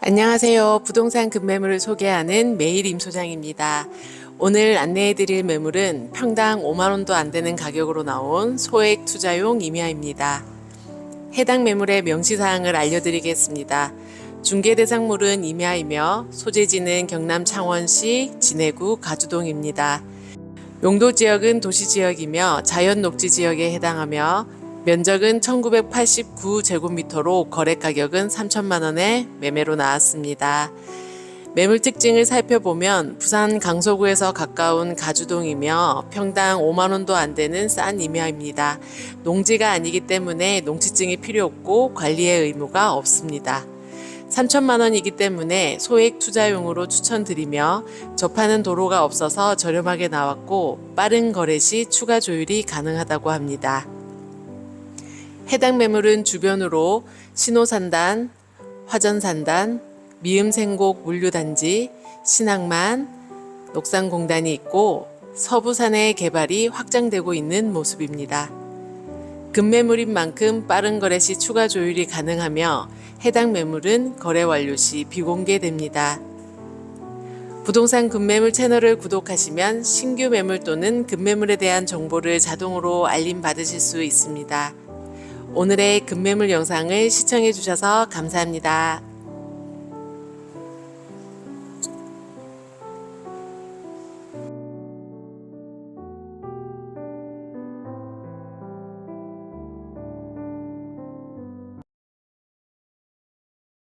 안녕하세요. 부동산 급매물을 소개하는 매일 임 소장입니다. 오늘 안내해드릴 매물은 평당 5만원도 안 되는 가격으로 나온 소액 투자용 임야입니다. 해당 매물의 명시사항을 알려드리겠습니다. 중개 대상물은 임야이며 소재지는 경남 창원시 진해구 가주동입니다. 용도 지역은 도시 지역이며 자연 녹지 지역에 해당하며 면적은 1989제곱미터로 거래 가격은 3천만 원에 매매로 나왔습니다. 매물 특징을 살펴보면 부산 강서구에서 가까운 가주동이며 평당 5만 원도 안 되는 싼 임야입니다. 농지가 아니기 때문에 농지증이 필요 없고 관리의 의무가 없습니다. 3천만 원이기 때문에 소액 투자용으로 추천드리며 접하는 도로가 없어서 저렴하게 나왔고 빠른 거래 시 추가 조율이 가능하다고 합니다. 해당 매물은 주변으로 신호산단, 화전산단, 미음생곡 물류단지, 신항만, 녹산공단이 있고 서부산의 개발이 확장되고 있는 모습입니다. 급매물인 만큼 빠른 거래 시 추가 조율이 가능하며 해당 매물은 거래 완료 시 비공개됩니다. 부동산 급매물 채널을 구독하시면 신규 매물 또는 급매물에 대한 정보를 자동으로 알림 받으실 수 있습니다. 오늘의 급매물 영상을 시청해 주셔서 감사합니다.